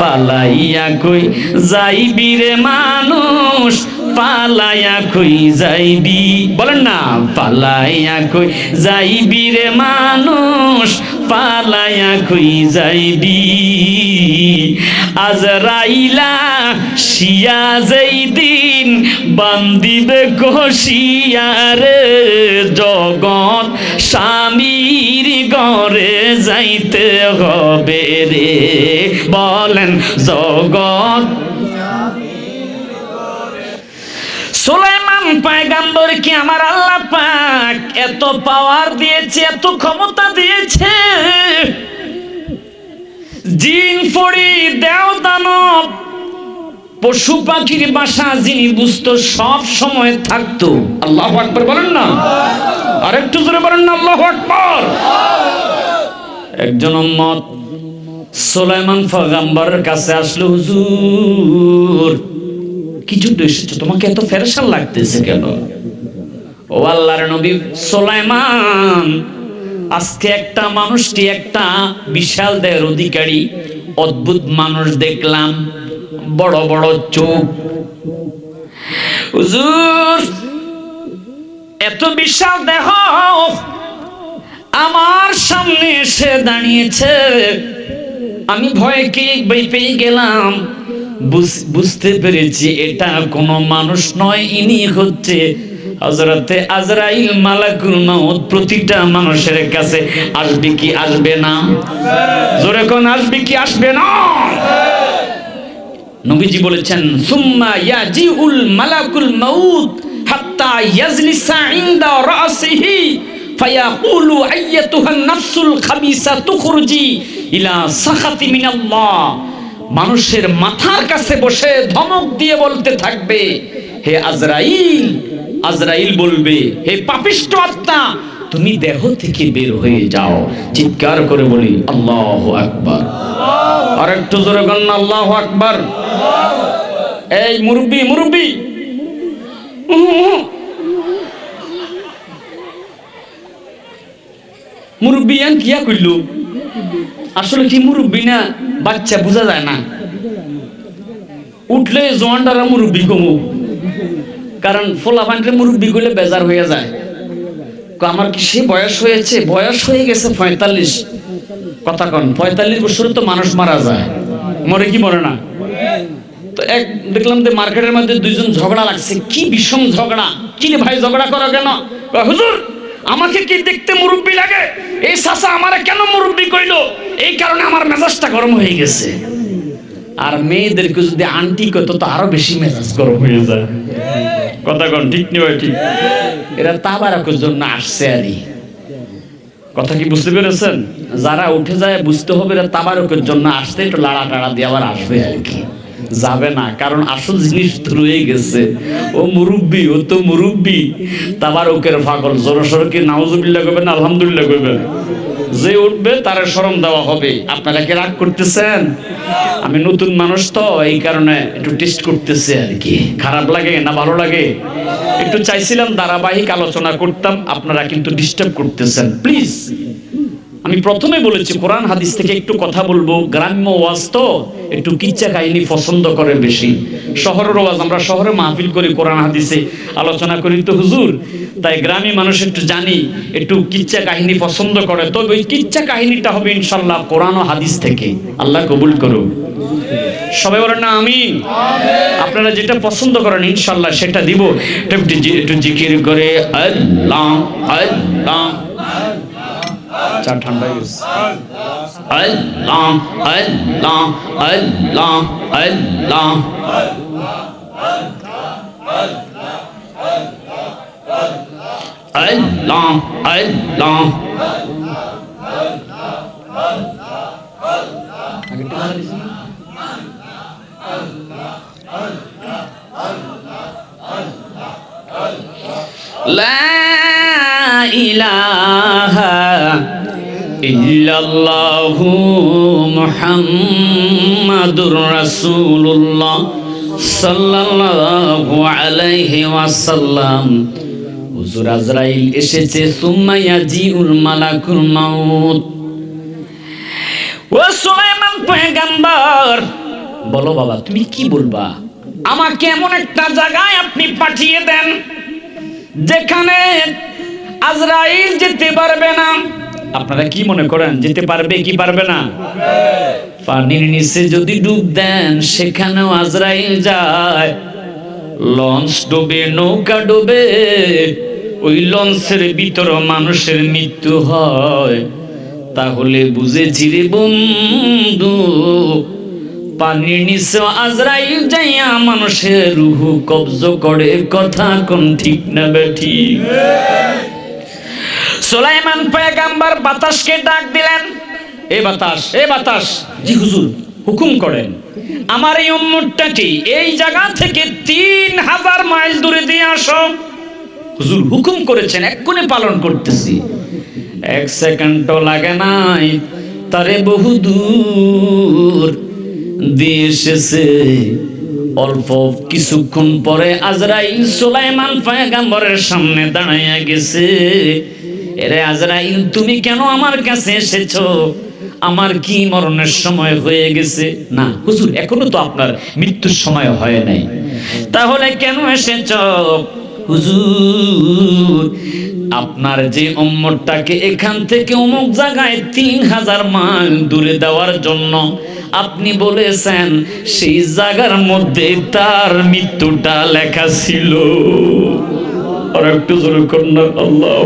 পালাইয়া কই যাইবি রে মানুষ? পালাইয়া কই যাইবি? বলেন না, পালাইয়া কই যাইবি রে মানুষ? পালাইয়া কই যাইবি। আজরাইলা শিয়া যেই দিন বান্দিবে কষিয়ারে জগৎ স্বামীর ঘরে যাইতে হবে রে। বলেন, জগৎ সুলাইমান পায়গাম্বর কি আমার আল্লাহ পাক? এত পাওয়ার দিয়েছে, এত ক্ষমতা দিয়েছে। জিন ফড়ি দেও, দানব, পশু পাখির বাসা যিনি বুঝতো সব সময় থাকতো। আল্লাহ আকবর বলেন না? আরেকটু জোরে বলেন না, আল্লাহ আকবর। একজন উম্মত সুলাইমান পয়গাম্বরের কাছে আসলো, হুজুর কিছু এসেছ? তোমাকে এত ফেরেশান লাগতেছে কেন? ও আল্লাহর নবী সুলাইমান, আজকে একটা মানুষটি একটা বিশাল অধিকারী, অদ্ভুত মানুষ দেখলাম, বড় বড় চোখ। হুজুর, এত বিশাল দেহ আমার সামনে এসে দাঁড়িয়েছে। আমি ভয়ে কি পেয়ে গেলাম? বুঝতে পেরেছি, এটা কোনো মানুষ নয়, ইনি হচ্ছে হজরতে আজরাইল মালাকুল মাউত, প্রতিটা মানুষের কাছে আসবে কি আসবে না? জোরে কোন আসবে কি আসবে না? নবীজি বলেছেন, সুম্মা ইয়াজিউল মালাকুল মাউত হাত্তা ইয়াজলিসা ইনদা রাসিহি, ফায়াকুলু আইয়াতুহান নাফসুল খাবিসা তুখরুজি ইলা সাখাতি মিনাল্লাহ। মানুষের মাথার কাছে বসে ধমক দিয়ে বলতে থাকবে, হে আজরাইল আজরাইল বলবে, হে পাপিষ্ঠ আত্মা, তুমি দেহ থেকে বের হয়ে যাও। চিৎকার করে বলি, আল্লাহ আকবার। আর একটু জোরে কন্যা আল্লাহ আকবার। এই মুরব্বি মুরব্বি। মুরব্বি আন কিয়া কইল? আসলে কি মুরব্বি না? বাচ্চা বোঝা যায় না। উঠলে জোয়ানটারা মুরব্বি কমু। কারণ ফোলা পান্ডে মুরব্বি করলে বেজার হয়ে যায়। আমার কি সে বয়স হয়েছে? বয়স হয়ে গেছে পঁয়তাল্লিশ। কথা কন, পঁয়তাল্লিশ বছরে তো মানুষ মারা যায়। মরে কি মরে না? তো এক, দেখলাম যে মার্কেটের মধ্যে দুইজন ঝগড়া লাগছে। কি বিষম ঝগড়া? কি ভাই, ঝগড়া করো কেন? হুজুর! আমাকে কি দেখতে মুরব্বি লাগে? এই চাচা আমারে কেন মুরব্বি কইলো? এই কারণে আমার মেজাজটা গরম হয়ে গেছে। আর মেয়েদেরকে যদি আন্টি কত তো আরও বেশি মেজাজ গরম হয়ে যায়। কথা কন, ঠিক নেই ঠিক? এরা তাবারকের জন্য আসছে আরই কথা কি বুঝতে পেরেছেন? যারা উঠে যায়, বুঝতে হবে এরা তাবারকের জন্য আসতে একটু লাড়া টাড়া দিয়ে আবার আসবে আর কি। যাবে না। কারণ আসল জিনিস রয়ে গেছে। ও মুরব্বি, ও তো মুরব্বি। তাবারকের ফাগল জোর সর কি নাউজুবিল্লাহ করবেন আলহামদুলিল্লাহ করবেন যে উঠবে, তার শরম দেওয়া হবে। আপনারা কি রাগ করতেছেন? আমি নতুন মানুষ তো, এই কারণে একটু টেস্ট করতেছি আর কি। খারাপ লাগে না ভালো লাগে? একটু চাইছিলাম ধারাবাহিক আলোচনা করতাম, আপনারা কিন্তু ডিস্টার্ব করতেছেন। প্লিজ আমি প্রথমে বলেছি, কোরআন হাদিস থেকে একটু কথা বলব, গ্রাম্য ওয়াজ তো একটু কিচ্ছা কাহিনী পছন্দ করে বেশি। শহরের ওয়াজ, আমরা শহরে মাহফিল করি কোরআন হাদিসে, আলোচনা করি তো হুজুর, তাই গ্রামী মানুষ একটু জানি, একটু কিচ্ছা কাহিনী পছন্দ করে, তবে ওই কিচ্ছা কাহিনীটা হবে ইনশাল্লাহ কোরআন ও হাদিস থেকে। আল্লাহ কবুল করুন সবাই বলেন না আমি আপনারা যেটা পছন্দ করেন ইনশাল্লাহ সেটা দিব। একটু জিকির করে, আল্লাহ আল্লাহ। চা ঠান্ডা হয়ে গেছে। আল্লাহ আল্লাহ আল্লাহ আল্লাহ। আল্লাহ আল্লাহ। لا ইলাহা ইল্লাল্লাহু মুহাম্মাদুর রাসূলুল্লাহ সাল্লাল্লাহু আলাইহি ওয়াসাল্লাম। হুজুর আজরাইল এসেছে, সুম্মা ইয়াজিউল মালাকুল মাউত। ও সুলাইমান পয়গম্বর, বলো বাবা, তুমি কি বলবা? আমাকে এমন একটা জায়গায় আপনি পাঠিয়ে দেন, যেখানে আজরাইল যেতে পারবে না। আপনারা কি মনে করেন, যেতে পারবে কি পারবে না? পানির নিচে যদি ডুব দেন, সেখানেও আজরাইল যায়। লঞ্চ ডুবে, নৌকা ডুবে, ওই লঞ্চের ভিতর মানুষের মৃত্যু হয়। তাহলে বুঝেছি রে বন্ধু, পানির নিচে আজরাইল যাইয়া মানুষের রুহু কবজ করে, কথা কোন ঠিক না বেঠি সোলাইমান পয়গাম্বার বাতাসকে ডাক দিলেন, এ বাতাস এ বাতাস। জি, হুজুর, হুকুম করেন, আমার এই উম্মতটাকে এই জায়গা থেকে তিন হাজার মাইল দূরে দিয়ে আসো। হুজুর, হুকুম করেছেন, এক্ষুনি পালন করতেছি। এক সেকেন্ডও লাগে নাই, তারে বহু দূর দিয়ে এসেছে। অল্প কিছুক্ষণ পরে আজরাইল সুলাইমান পয়গাম্বরের সামনে দাঁড়াইয়া গেছে। এরে আজরাইল, তুমি কেন আমার কাছে এসেছ? আমার কি মরণের সময় হয়ে গেছে? না, হুজুর, এখনও তো আপনার মৃত্যুর সময় হয় নাই। তাহলে কেন এসেছ? হুজুর, আপনার যে উম্মতটাকে এখান থেকে অমুক জায়গায় তিন হাজার মাইল দূরে দেওয়ার জন্য আপনি বলেছেন, সেই জায়গার মধ্যে তার মৃত্যুটা লেখা ছিল। আর একটু জোরে আল্লাহ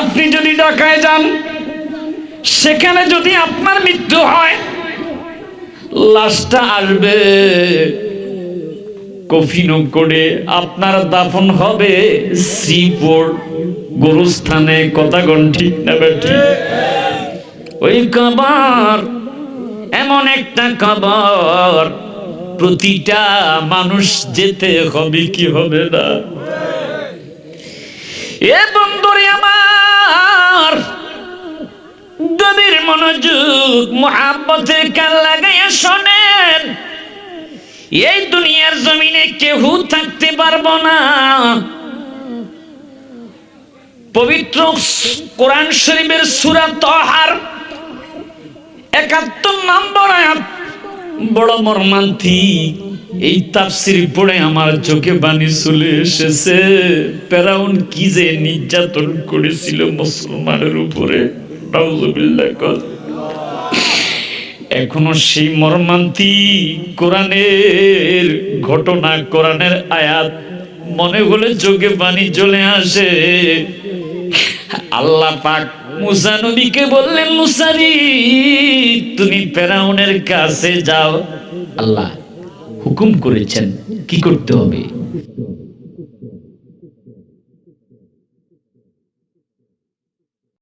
আপনি যদি ঢাকায় যান, সেখানে যদি আপনার মৃত্যু হয়, লাশটা আসবে। কফিনও করে আপনার দাফন হবে। শ্রীপুর গরুস্থানে, কথা গণ ঠিক না ওই কাবার, এমন একটা কবর প্রতিটা মানুষ যেতে হবে, কি হবে না? এ বন্ধুরে আমার মনোযোগ কান লাগাইয়া শোনেন, এই দুনিয়ার জমিনে কেউ থাকতে পারব না। পবিত্র কোরআন শরীফের সুরা তহার একাত্তর নম্বর আয়াত। বড় মর্মান্তিক। এই তাফসির পড়ে আমার চোখে বাণী চলে এসেছে। ফেরাউন কি যে নির্যাতন করেছিল মুসলমানের উপরে এখনও সেই মর্মান্তি কোরআনের ঘটনা, কোরআনের আয়াত মনে হলে চোখে পানি চলে আসে। আল্লাহ পাক মুসা নবীকে বললেন, মুসারি, তুমি ফেরাউনের কাছে যাও। আল্লাহ হুকুম করেছেন, কি করতে হবে?